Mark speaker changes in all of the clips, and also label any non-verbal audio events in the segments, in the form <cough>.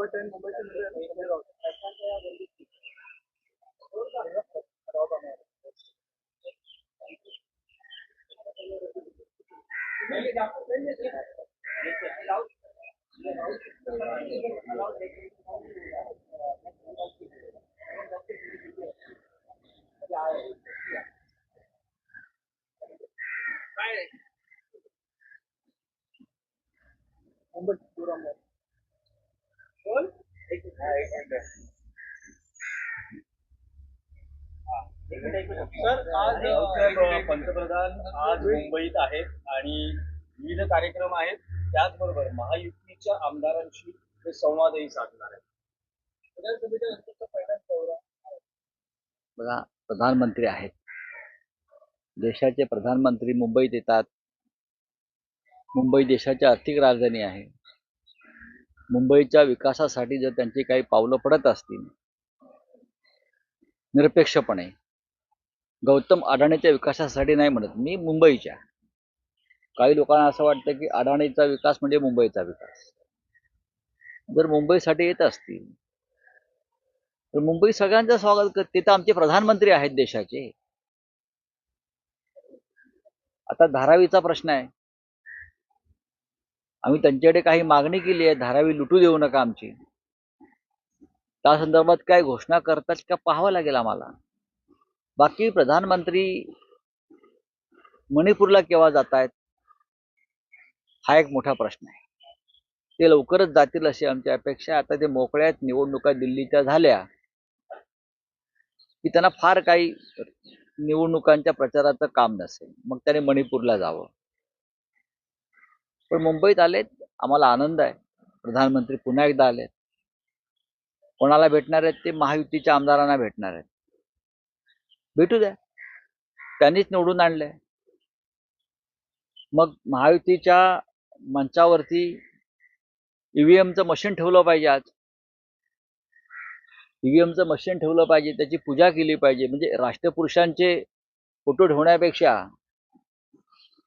Speaker 1: मुंबईत मुंबईत मुंबई दूर सर आज पंतप्रधान आज मुंबईत आहेत आणि विविध कार्यक्रम आहेत. त्याचबरोबर महायुतीच्या आमदारांशी ते संवादही साधणार आहेत.
Speaker 2: बघा प्रधानमंत्री आहेत. देशाचे प्रधानमंत्री मुंबईत येतात. मुंबई देशाची आर्थिक राजधानी आहे. मुंबईच्या विकासासाठी जर त्यांची काही पावलं पडत असतील. निरपेक्षपणे. गौतम अडाणीच्या विकासासाठी नाही म्हणत मी मुंबईच्या. काही लोकांना असं वाटतं की अडाणीचा विकास म्हणजे मुंबईचा विकास. जर मुंबईसाठी येत असतील. तर मुंबई सगळ्यांचं स्वागत करते तर आमचे प्रधानमंत्री आहेत देशाचे. आता धारावीचा प्रश्न आहे. आम्ही त्यांच्याकडे काही मागणी केली आहे धारावी लुटू देऊ नका आमची. त्या संदर्भात काय घोषणा करतात का पाहावं लागेल आम्हाला. बाकी प्रधानमंत्री मणिपूरला केव्हा जात आहेत हा एक मोठा प्रश्न आहे. ते लवकरच जातील अशी आमची अपेक्षा आता ते मोकळ्यात निवडणुका दिल्लीच्या झाल्या. की त्यांना फार काही निवडणुकांच्या प्रचाराचं काम नसेल. मग त्याने मणिपूरला जावं. पण मुंबईत आलेत आम्हाला आनंद आहे. प्रधानमंत्री पुन्हा एकदा आलेत. कोणाला भेटणार आहेत ते महायुतीच्या आमदारांना भेटणार आहेत. भेटू द्या. त्यांनीच निवडून आणलंय. मग महायुतीच्या मंचावरती ईव्हीएमचं मशीन ठेवलं पाहिजे आज. ईव्हीएमचं मशीन ठेवलं पाहिजे त्याची पूजा केली पाहिजे. म्हणजे राष्ट्रपुरुषांचे फोटो ठेवण्यापेक्षा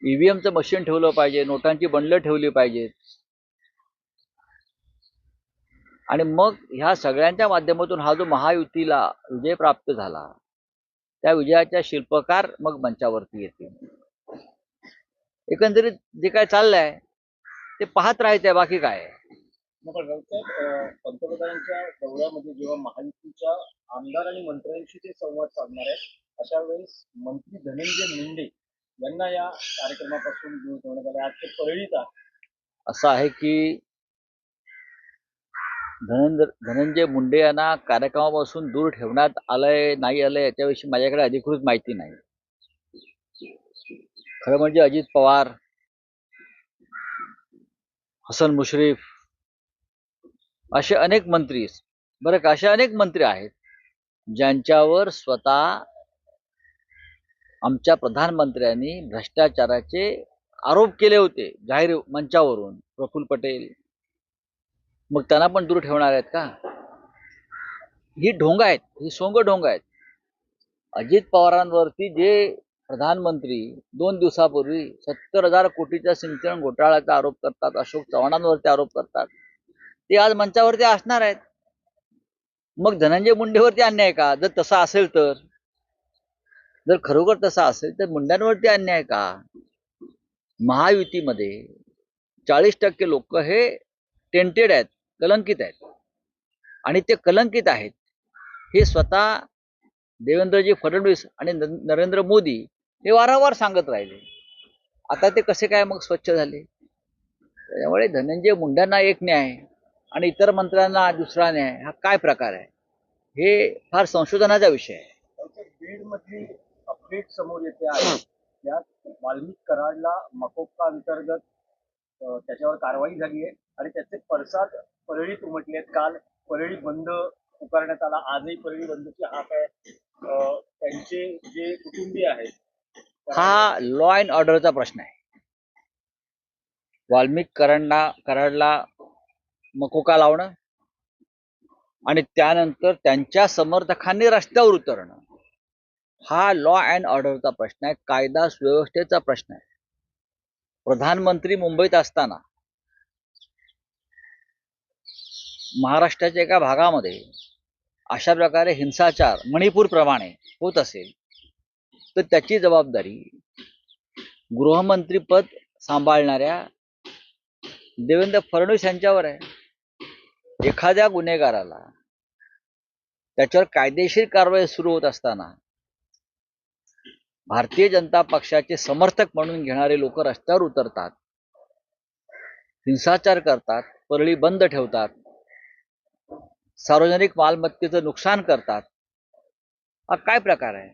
Speaker 2: ईव्हीएमचं मशीन ठेवलं पाहिजे नोटांची बंडलं ठेवली पाहिजेत आणि मग ह्या सगळ्यांच्या माध्यमातून हा जो महायुतीला विजय प्राप्त झाला त्या विजयाच्या शिल्पकार मग मंचावरती येतील. एकंदरीत जे काय चाललंय ते पाहत राहायचंय बाकी काय?
Speaker 1: मग पंतप्रधानांच्या दौऱ्यामध्ये जेव्हा महायुतीच्या आमदार आणि मंत्र्यांशी ते संवाद साधणार आहेत अशा वेळेस मंत्री धनंजय मुंडे यांना या कार्यक्रमापासून दूर ठेवण्यात आले. आज ते परळीत
Speaker 2: असं आहे की धनंजय धनंजय मुंडे यांना कार्यक्रमापासून दूर ठेवण्यात आलंय नाही आलंय याच्याविषयी माझ्याकडे अधिकृत माहिती नाही. खरं म्हणजे अजित पवार हसन मुश्रीफ असे अनेक मंत्री बरं का असे अनेक मंत्री आहेत ज्यांच्यावर स्वतः आमच्या प्रधानमंत्र्यांनी भ्रष्टाचाराचे आरोप केले होते जाहीर मंचावरून. प्रफुल्ल पटेल. मग त्यांना पण दूर ठेवणार आहेत का? ही ढोंग आहेत. ही सोंग ढोंग आहेत. अजित पवारांवरती जे प्रधानमंत्री दोन दिवसापूर्वी सत्तर हजार कोटीच्या सिंचन घोटाळ्याचा आरोप करतात अशोक चव्हाणांवरती आरोप करतात ते आज मंचावरती असणार आहेत. मग धनंजय मुंडेवरती अन्याय का? जर तसा असेल तर? जर खरोखर तसा असेल तर मुंड्यांवरती अन्याय का? महायुतीमध्ये चाळीस टक्के लोक हे टेंटेड आहेत कलंकित आहेत. आणि ते कलंकित आहेत हे स्वतः देवेंद्रजी फडणवीस आणि नरेंद्र मोदी हे वारंवार सांगत राहिले. आता ते कसे काय मग स्वच्छ झाले? त्यामुळे धनंजय मुंड्यांना एक न्याय आणि इतर मंत्र्यांना दुसरा न्याय हा काय प्रकार आहे? हे फार संशोधनाचा विषय आहे.
Speaker 1: त्याच्या अपडेट समोर येते आहे. त्यात वाल्मिक कराडला मकोका अंतर्गत त्याच्यावर कारवाई झाली आहे आणि त्याचे पडसाद परळीत उमटले आहेत. काल परळी बंद पुकारण्यात आला. आजही परळी बंदची हाक आहे. त्यांचे जे कुटुंबीय आहेत
Speaker 2: हा लॉ अँड ऑर्डरचा प्रश्न आहे. वाल्मिक कराडला कराडला मकोका लावणं आणि त्यानंतर त्यांच्या समर्थकांनी रस्त्यावर उतरणं. हा लॉ अँड ऑर्डरचा प्रश्न आहे. कायदा सुव्यवस्थेचा प्रश्न आहे. प्रधानमंत्री मुंबईत असताना महाराष्ट्राच्या एका भागामध्ये अशा प्रकारे हिंसाचार मणिपूरप्रमाणे होत असेल तर त्याची जबाबदारी गृहमंत्रीपद सांभाळणाऱ्या देवेंद्र फडणवीस यांच्यावर आहे. एखाद्या गुन्हेगाराला त्याच्यावर कायदेशीर कारवाई सुरू होत असताना भारतीय जनता पक्षाचे समर्थक म्हणून घेणारे लोक रस्त्यावर उतरतात. हिंसाचार करतात परळी बंद ठेवतात. सार्वजनिक मालमत्तेचं नुकसान करतात. हा काय प्रकार आहे?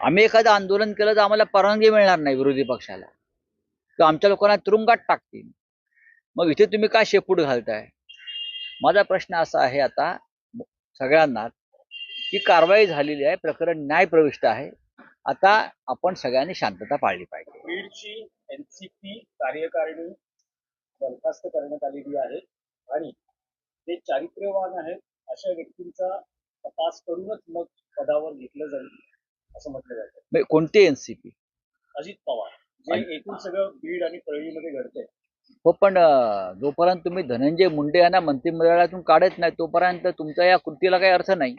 Speaker 2: आम्ही एखादं आंदोलन केलं तर आम्हाला परवानगी मिळणार नाही विरोधी पक्षाला. किंवा आमच्या लोकांना तुरुंगात टाकतील. मग इथे तुम्ही काय शेपूट घालताय? माझा प्रश्न असा आहे आता सगळ्यांना की कारवाई झालेली आहे प्रकरण न्याय प्रविष्ट आहे. आता आपण सगळ्यांनी शांतता पाळली पाहिजे.
Speaker 1: बीडची एनसीपी कार्यकारिणी बरखास्त करण्यात आलेली आहे आणि ते चारित्र्यवान आहेत अशा व्यक्तींचा तपास करूनच मग पदावर घेतलं जाईल असं म्हटलं जातं.
Speaker 2: म्हणजे कोणती एनसीपी
Speaker 1: अजित पवार जे एकूण सगळं बीड आणि परळीमध्ये घडतंय.
Speaker 2: हो पण जोपर्यंत तुम्ही धनंजय मुंडे यांना मंत्रिमंडळातून काढत नाही तोपर्यंत तुमच्या या कृतीला काही अर्थ नाही.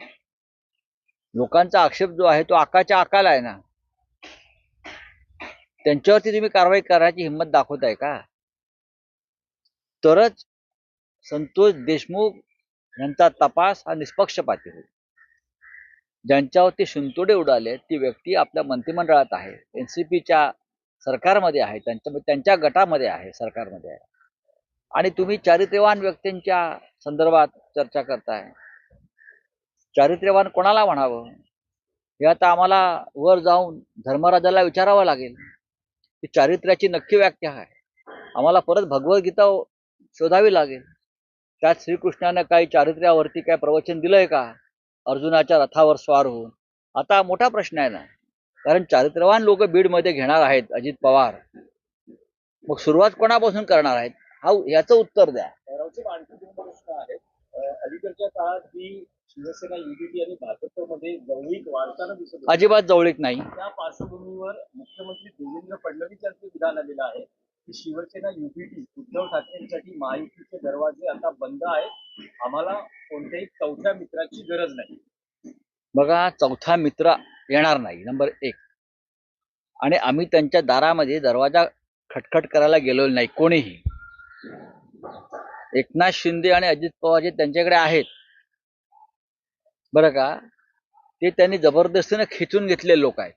Speaker 2: लोकांचा आक्षेप जो आहे तो आकाच्या आकाला आहे ना. त्यांच्यावरती तुम्ही कारवाई करायची हिंमत दाखवताय का? तरच संतोष देशमुख यांचा तपास हा निष्पक्षपाती होईल. ज्यांच्यावरती शिंतोडे उडाले ती व्यक्ती आपल्या मंत्रिमंडळात आहे एनसीपीच्या सरकारमध्ये आहे त्यांच्या त्यांच्या गटामध्ये आहे सरकारमध्ये आहे. आणि तुम्ही चारित्र्यवान व्यक्तींच्या संदर्भात चर्चा करताय. चारित्र्यवान कोणाला म्हणावं? हे आता आम्हाला वर जाऊन धर्मराजाला विचारावं लागेल. की चारित्र्याची नक्की व्याख्या आहे. आम्हाला परत भगवद्गीता शोधावी लागेल. त्यात श्रीकृष्णानं काही चारित्र्यावरती काय प्रवचन दिलंय का? अर्जुनाच्या रथावर स्वार होऊन. आता मोठा प्रश्न आहे ना. कारण चारित्र्यवान लोक बीडमध्ये घेणार आहेत अजित पवार. मग सुरुवात कोणापासून करणार आहेत? हा याचं उत्तर द्या.
Speaker 1: आहेत अलीकडच्या काळात शिवसेना युडीटी आणि भाजपमध्ये जवळीक वाढताना दिसत होती.
Speaker 2: अजिबात जवळीक नाही.
Speaker 1: त्या पार्श्वभूमीवर मुख्यमंत्री देवेंद्र फडणवीस यांचं विधान आलेलं आहे. की शिवसेना युपीटी उद्धव ठाकरेंसाठी महायुतीचे दरवाजे आता बंद आहेत. आम्हाला कोणत्याही चौथ्या मित्राची गरज नाही.
Speaker 2: बघा चौथा मित्र येणार नाही नंबर एक. आणि आम्ही त्यांच्या दारामध्ये दरवाजा खटखट करायला गेलो नाही कोणीही. एकनाथ शिंदे आणि अजित पवार जे त्यांच्याकडे आहेत बरं का? ते त्यांनी जबरदस्तीनं खेचून घेतलेले लोक आहेत.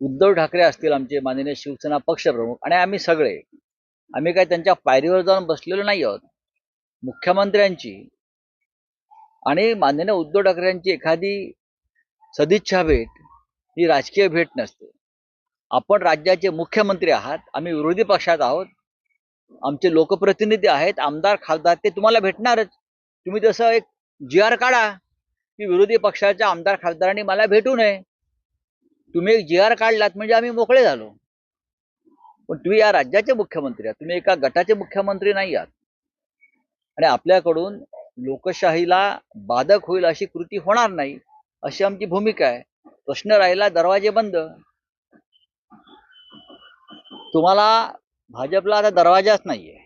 Speaker 2: उद्धव ठाकरे असतील आमचे माननीय शिवसेना पक्षप्रमुख आणि आम्ही सगळे. आम्ही काय त्यांच्या पायरीवर जाऊन बसलेलो नाही आहोत. मुख्यमंत्र्यांची आणि माननीय उद्धव ठाकरेंची एखादी सदिच्छा भेट ही राजकीय भेट नसते. आपण राज्याचे मुख्यमंत्री आहात आम्ही विरोधी पक्षात आहोत आमचे लोकप्रतिनिधी आहेत आमदार खासदार ते तुम्हाला भेटणारच. तुम्ही जसं एक जी आर काढा. की विरोधी पक्षाच्या आमदार खासदारांनी मला भेटू नये. तुम्ही एक जी आर काढलात म्हणजे आम्ही मोकळे झालो. पण तुम्ही या राज्याचे मुख्यमंत्री आहात. तुम्ही एका गटाचे मुख्यमंत्री नाही आहात. आणि आपल्याकडून लोकशाहीला बाधक होईल अशी कृती होणार नाही अशी आमची भूमिका आहे. प्रश्न राहिला दरवाजे बंद. तुम्हाला भाजपला आता दरवाजाच नाहीये.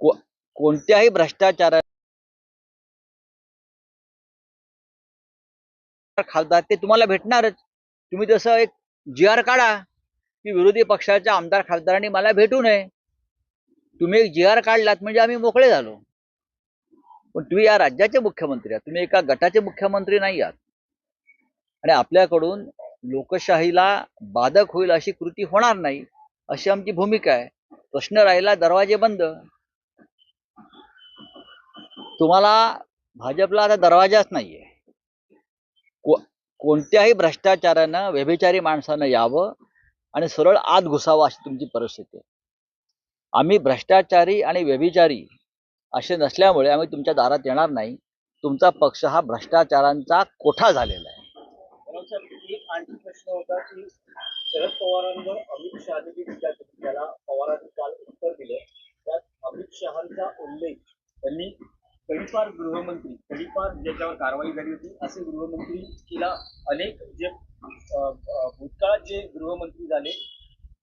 Speaker 2: को कोणत्याही भ्रष्टाचारा खासदार ते तुम्हाला भेटणारच. तुम्ही तसं एक जी आर काढा की विरोधी पक्षाच्या आमदार खासदारांनी मला भेटू नये. तुम्ही एक जी आर काढलात म्हणजे आम्ही मोकळे झालो. पण तुम्ही या राज्याचे मुख्यमंत्री आहात. तुम्ही एका गटाचे मुख्यमंत्री नाही आहात. आणि आपल्याकडून लोकशाहीला बाधक होईल अशी कृती होणार नाही अशी आमची भूमिका आहे. प्रश्न राहिला दरवाजे बंद. तुम्हाला भाजपला आता दरवाजाच नाहीये. कोणत्याही भ्रष्टाचारानं व्यभिचारी माणसानं यावं आणि सरळ आत घुसावं अशी तुमची परिस्थिती आहे. आम्ही भ्रष्टाचारी आणि व्यभिचारी असे नसल्यामुळे आम्ही तुमच्या दारात येणार नाही. तुमचा पक्ष हा भ्रष्टाचारांचा कोठा झालेला आहे?
Speaker 1: आणखी प्रश्न होता की शरद पवारांवर अमित शहाने जी टीका केली त्याला पवारांनी काल उत्तर दिलं त्यात अमित शहांचा उल्लेख त्यांनी तडीपार गृहमंत्री तडीपार ज्याच्यावर कारवाई झाली होती असे गृहमंत्री तिला अनेक जे भूतकाळात जे गृहमंत्री झाले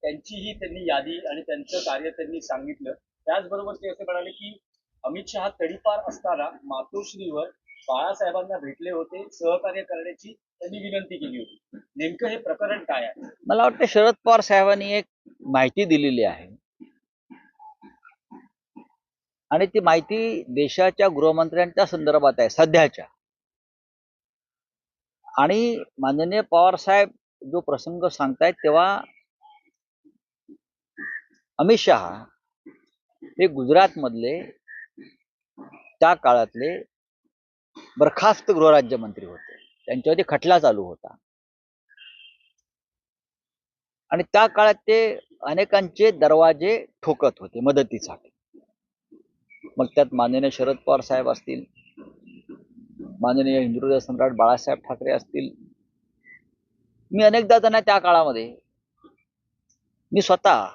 Speaker 1: त्यांचीही त्यांनी यादी आणि त्यांचं कार्य त्यांनी सांगितलं. त्याचबरोबर ते असे म्हणाले की अमित शहा तडीपार असताना मातोश्रीवर बाळासाहेबांना भेटले होते सहकार्य करण्याची त्यांनी विनंती केली होती. नेमकं हे प्रकरण काय आहे?
Speaker 2: मला वाटतं शरद पवार साहेबांनी एक माहिती दिलेली आहे. आणि ती माहिती देशाच्या गृहमंत्र्यांच्या संदर्भात आहे सध्याच्या. आणि माननीय पवार साहेब जो प्रसंग सांगतायत तेव्हा अमित शहा हे गुजरातमधले त्या काळातले बरखास्त गृहराज्यमंत्री होते. त्यांच्यावरती खटला चालू होता. आणि त्या काळात ते अनेकांचे दरवाजे ठोकत होते मदतीसाठी. मग त्यात माननीय शरद पवार साहेब असतील माननीय हिंदुराज सम्राट बाळासाहेब ठाकरे असतील. मी अनेकदा त्यांना त्या काळामध्ये मी स्वतः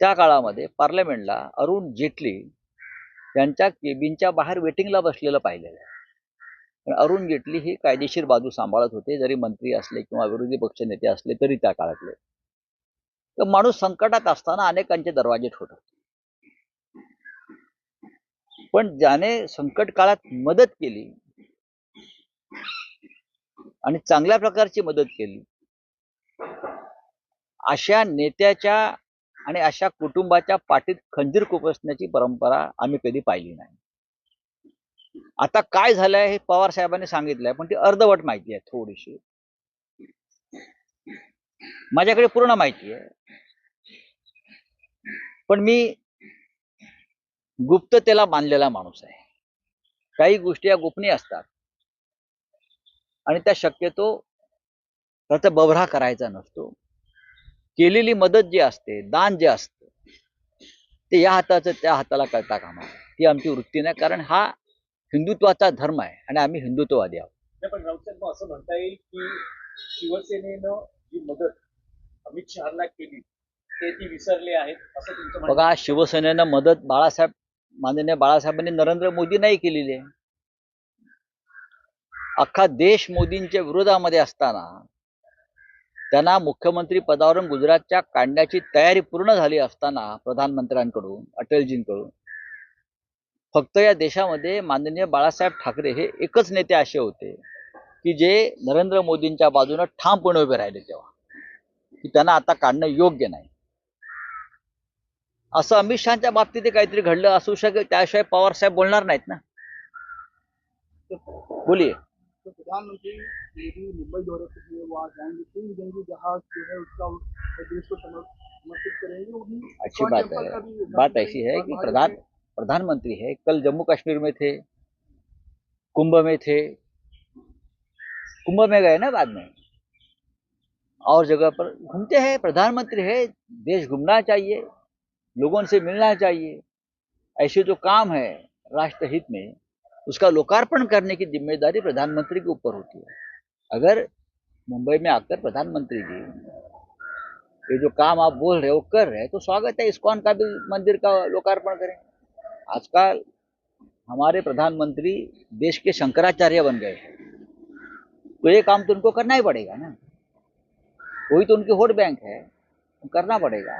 Speaker 2: त्या काळामध्ये पार्लमेंटला अरुण जेटली यांच्या केबिनच्या बाहेर वेटिंगला बसलेलं पाहिलेलं आहे. पण अरुण जेटली ही कायदेशीर बाजू सांभाळत होते जरी मंत्री असले किंवा विरोधी पक्ष नेते असले तरी त्या काळातले. तर माणूस संकटात असताना अनेकांचे दरवाजे ठोठवतो. पण ज्याने संकट काळात मदत केली आणि चांगल्या प्रकारची मदत केली. अशा नेत्याच्या आणि अशा कुटुंबाच्या पाठीत खंजीर कुपसण्याची परंपरा आम्ही कधी पाहिली नाही. आता काय झालंय हे पवार साहेबांनी सांगितलंय पण ती अर्धवट माहिती आहे थोडीशी. माझ्याकडे पूर्ण माहिती आहे. पण मी गुप्ततेला मानलेला माणूस आहे. काही गोष्टी या गोपनीय असतात. आणि त्या शक्यतो त्याचा बभरा करायचा नसतो. केलेली मदत जी असते दान जे असतं ते या हाताचं त्या हाताला कळता कामा ती आमची वृत्ती नाही कारण हा हिंदुत्वाचा धर्म आहे आणि आम्ही हिंदुत्ववादी आहोत.
Speaker 1: पण राऊत असं म्हणता येईल की शिवसेनेनं जी मदत अमित शहाना केली ते ती विसरले आहेत असं तुमचं
Speaker 2: बघा शिवसेनेनं मदत बाळासाहेब माननीय बाळासाहेबांनी नरेंद्र मोदी नाही केलेली आहे. अख्खा देश मोदींच्या विरोधामध्ये असताना त्यांना मुख्यमंत्री पदावरून गुजरातच्या काढण्याची तयारी पूर्ण झाली असताना प्रधानमंत्र्यांकडून अटलजींकडून फक्त या देशामध्ये माननीय बाळासाहेब ठाकरे हे एकच नेते असे होते की जे नरेंद्र मोदींच्या बाजूनं ठामपणे उभे राहिले तेव्हा. की त्यांना आता काढणं योग्य नाही. असं अमित शहाच्या बाबतीत काहीतरी घडलं असू शकेल त्याशिवाय पवार साहेब बोलणार नाहीत ना. बोलिये
Speaker 3: तो प्रधानमंत्री मुंबई दौरे के लिए वहाँ जाएँगे तीन जंगी जहाज़ जो है उसका देश को समर्पित करेंगे.
Speaker 2: अच्छी बात है। बात ऐसी है कि प्रधान प्रधानमंत्री है कल जम्मू कश्मीर में थे कुंभ में थे कुंभ में गए ना बाद में? और जगह पर घूमते हैं प्रधानमंत्री है देश घूमना चाहिए। लोगों से मिलना चाहिए। ऐसे जो काम है राष्ट्रहित में, उसका लोकार्पण करने की ज़िम्मेदारी प्रधानमंत्री के ऊपर होती है। अगर मुंबई में आकर प्रधानमंत्री जी, ये जो काम आप बोल रहे हो, कर रहे हैं तो स्वागत है इस्कॉन का भी मंदिर का लोकार्पण करें। आजकल हमारे प्रधानमंत्री देश के शंकराचार्य बन गए तो ये काम तो उनको करना ही पड़ेगा ना। वही तो उनकी वोट बैंक है करना पड़ेगा।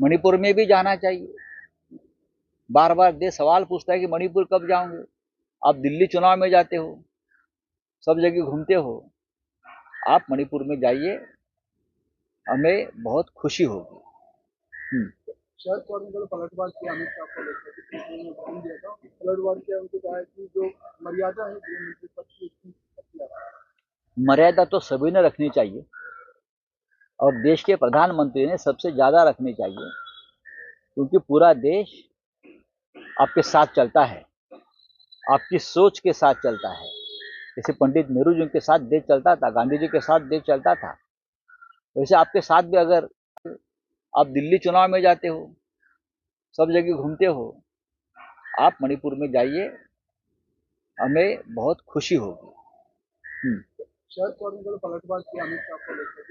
Speaker 2: मणिपुर में भी जाना चाहिए। बार बार देश सवाल पूछता है कि मणिपुर कब जाओगे आप दिल्ली चुनाव में जाते हो सब जगह घूमते हो आप मणिपुर में जाइए हमें बहुत खुशी होगी। हम्म।
Speaker 3: शरद पवार ने कल पलटवार किया अमित शाह को लेकर के पीसीसी ने बयान दिया था। पलटवार किया उनको कहा कि जो मर्यादा है।
Speaker 2: मर्यादा तो सभी ने रखनी चाहिए। और देश के प्रधानमंत्री ने सबसे ज़्यादा रखनी चाहिए, क्योंकि पूरा देश आपके साथ चलता है, आपकी सोच के साथ चलता है जैसे पंडित नेहरू जी के साथ देश चलता था, गांधी जी के साथ देश चलता था, वैसे आपके साथ भी अगर आप दिल्ली चुनाव में जाते हो, सब जगह घूमते हो, आप मणिपुर में जाइए, हमें बहुत खुशी होगी हम्म।
Speaker 3: शरद पवार ने कल पलटवार किया अमित शाह को लेकर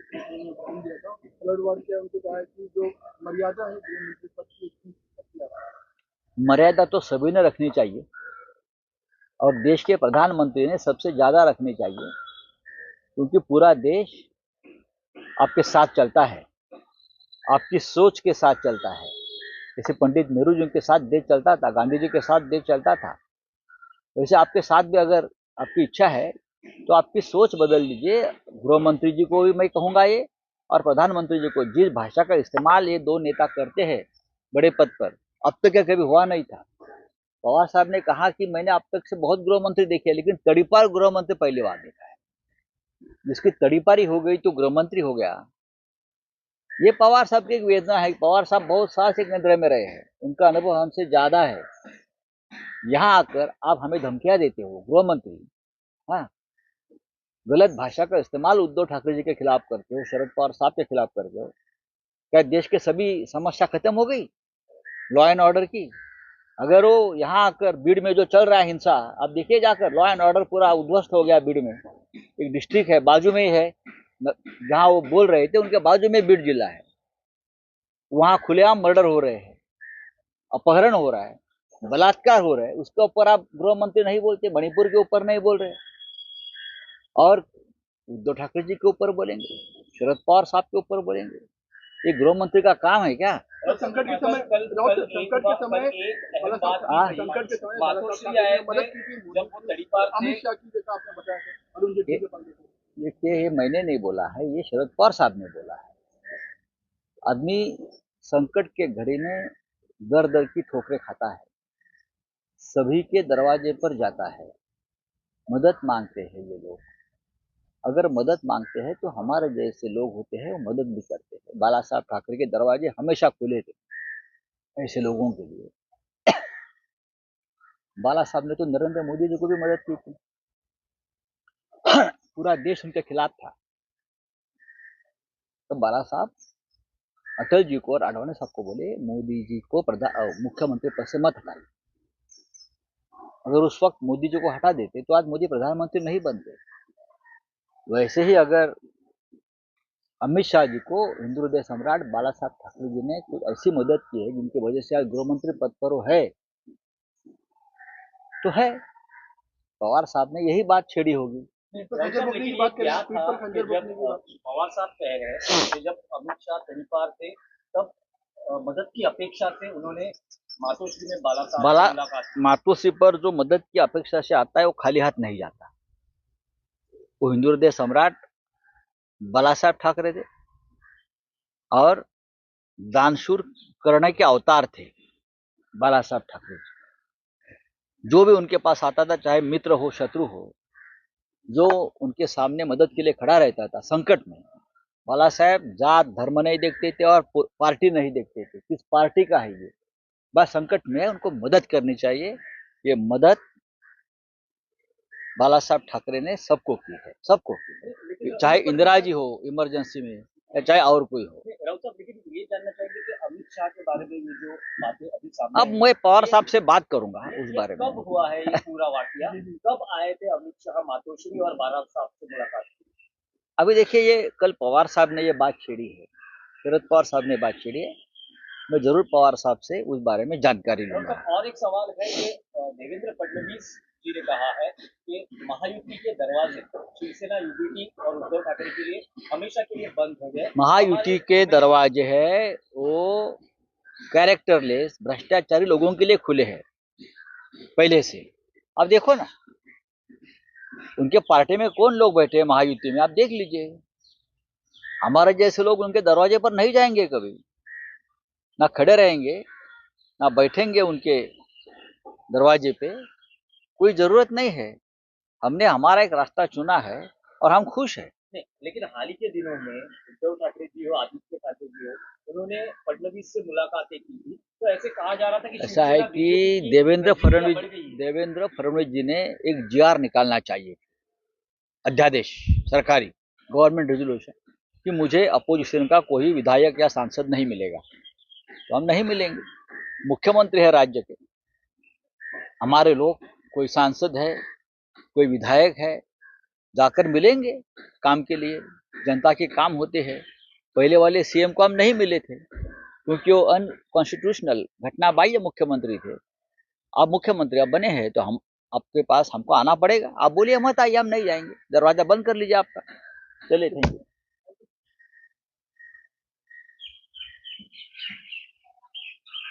Speaker 3: पलटवार किया उनको कहा कि जो मर्यादा है गृह मंत्री पद की उसकी
Speaker 2: मर्यादा तो सभी ने रखनी चाहिए। और देश के प्रधानमंत्री ने सबसे ज़्यादा रखनी चाहिए, क्योंकि पूरा देश आपके साथ चलता है। आपकी सोच के साथ चलता है। जैसे पंडित नेहरू जी के साथ देश चलता था, गांधी जी के साथ देश चलता था। वैसे आपके साथ भी अगर आपकी इच्छा है तो आपकी सोच बदल लीजिए गृह मंत्री जी को भी मैं कहूँगा ये और प्रधानमंत्री जी को जिस भाषा का इस्तेमाल ये दो नेता करते हैं बड़े पद पर अब तक क्या कभी हुआ नहीं था। पवार साहब ने कहा कि मैंने अब तक से बहुत गृह मंत्री देखे हैं, लेकिन तड़ीपार गृह मंत्री पहली बार देखा है। जिसकी तड़ीपारी हो गई तो गृह मंत्री हो गया। ये पवार साहब की एक वेदना है पवार साहब बहुत साल से केंद्र में रहे हैं उनका अनुभव हमसे ज़्यादा है। यहाँ आकर आप हमें धमकियाँ देते हो गृह मंत्री। हाँ गलत भाषा का इस्तेमाल उद्धव ठाकरे जी के खिलाफ करते हो, शरद पवार साहब के खिलाफ करते हो। क्या देश के सभी समस्या खत्म हो गई? लॉ एंड ऑर्डर की? अगर वो यहाँ आकर भीड़ में जो चल रहा है हिंसा, आप देखिए जाकर लॉ एंड ऑर्डर पूरा उद्ध्वस्त हो गया भीड़ में। एक डिस्ट्रिक्ट है, बाजू में ही है। जहाँ वो बोल रहे थे, उनके बाजू में भीड़ जिला है। वहाँ खुलेआम मर्डर हो रहे हैं। अपहरण हो रहा है। बलात्कार हो रहा है। उसके ऊपर आप गृह मंत्री नहीं बोलते, मणिपुर के ऊपर नहीं बोल रहे। और उद्धव ठाकरे जी के ऊपर बोलेंगे शरद पवार साहब के ऊपर बोलेंगे। ये गृह मंत्री का काम है क्या?
Speaker 3: संकट के समय
Speaker 1: कल
Speaker 3: संकट के समय संकट के समय
Speaker 2: देखिए ये मैंने नहीं बोला है ये शरद पवार साहब ने बोला है। आदमी संकट के घड़ी में दर दर की ठोकरें खाता है। सभी के दरवाजे पर जाता है। मदद मांगते हैं ये लोग। अगर मदद मांगते हैं तो हमारे जैसे लोग होते हैं, वो मदद भी करते हैं। बाला साहब ठाकरे के दरवाजे हमेशा खुले थे, ऐसे लोगों के लिए। बाला साहब ने तो नरेंद्र मोदी जी को भी मदद की थी। पूरा देश उनके खिलाफ था। तो बाला साहब, अटल जी को और आडवाणी साहब को बोले, मोदी जी को मुख्यमंत्री पद से मत हटाइए। अगर उस वक्त मोदी जी को हटा देते तो आज मोदी प्रधानमंत्री नहीं बनते। वैसे ही अगर अमित शाह जी को हिंदू हृदय सम्राट बाला साहब ठाकरे जी ने कुछ ऐसी मदद की है जिनकी वजह से आज गृह मंत्री पद पर वो है तो है। पवार साहब ने यही बात छेड़ी होगी।
Speaker 3: तो
Speaker 1: पवार साहब कह रहे हैं जब अमित शाह कहीं पार थे तब मदद की अपेक्षा से उन्होंने मातोश्री में बाला साहब
Speaker 2: बाला-। मातोश्री पर जो मदद की अपेक्षा से आता है वो खाली हाथ नहीं जाता। वो हिंदू हृदय सम्राट बाला साहब ठाकरे थे और दानशूर करने के अवतार थे बाला साहब ठाकरे जी। जो भी उनके पास आता था, चाहे मित्र हो, शत्रु हो, जो उनके सामने मदद के लिए खड़ा रहता था, संकट में, बाला साहब जात, धर्म नहीं देखते थे और पार्टी नहीं देखते थे। किस पार्टी का है ये? बस संकट में उनको मदद करनी चाहिए। ये मदद बाला साहब ठाकरे ने सबको की है सबको की है। चाहे इंदिरा जी हो इमरजेंसी में या चाहे और कोई हो। अब मैं पवार साहब से बात करूँगा उस बारे में।
Speaker 1: कब हुआ है ये पूरा वाकया? <laughs> कब आए थे अमित शाह मातोश्री और बाला साहब से मुलाकात
Speaker 2: अभी देखिए ये कल पवार साहब ने ये बात छेड़ी है। शरद पवार साहब ने बात छेड़ी है। मैं ज़रूर पवार साहब से उस बारे में जानकारी लूँगा।
Speaker 1: और एक सवाल है देवेंद्र फडणवीस जी ने कहा है कि महायुति के दरवाजे, शिवसेना यूबीटी और उद्धव ठाकरे के लिए हमेशा के लिए बंद हो गए।
Speaker 2: महायुति के दरवाजे है, वो कैरेक्टरलेस, भ्रष्टाचारी लोगों के लिए खुले हैं, पहले से। अब देखो ना, उनके पार्टी में कौन लोग बैठे हैं महायुति में? आप देख लीजिए। हमारे जैसे लोग उनके दरवाजे पर नहीं जाएँगे कभी। ना खड़े रहेंगे, ना बैठेंगे उनके दरवाजे पे। कोई ज़रूरत नहीं है। हमने हमारा एक रास्ता चुना है और हम खुश हैं।
Speaker 1: लेकिन हाल ही के दिनों में उद्धव ठाकरे जी हो आदित्य ठाकरे जी हो उन्होंने फडणवीस से मुलाकातें की थी। तो ऐसे कहा जा रहा था कि
Speaker 2: ऐसा है कि देवेंद्र फडणवीस
Speaker 1: है।
Speaker 2: देवेंद्र फडणवीस जी ने एक जीआर निकालना चाहिए अध्यादेश सरकारी गवर्नमेंट रेजोल्यूशन कि मुझे अपोजिशन का कोई विधायक या सांसद नहीं मिलेगा। तो हम नहीं मिलेंगे। मुख्यमंत्री है राज्य के। हमारे लोग कोई सांसद है, कोई विधायक है, जाकर मिलेंगे काम के लिए। जनता के काम होते हैं। पहले वाले सीएम को हम नहीं मिले थे, क्योंकि वो अनकॉन्स्टिट्यूशनल घटना बाह्य मुख्यमंत्री थे। आप मुख्यमंत्री अब बने हैं तो हम, आपके पास हमको आना पड़ेगा। आप बोलिए, मत आइए, हम नहीं जाएँगे। दरवाज़ा बंद कर लीजिए आपका। चलिए थैंक यू।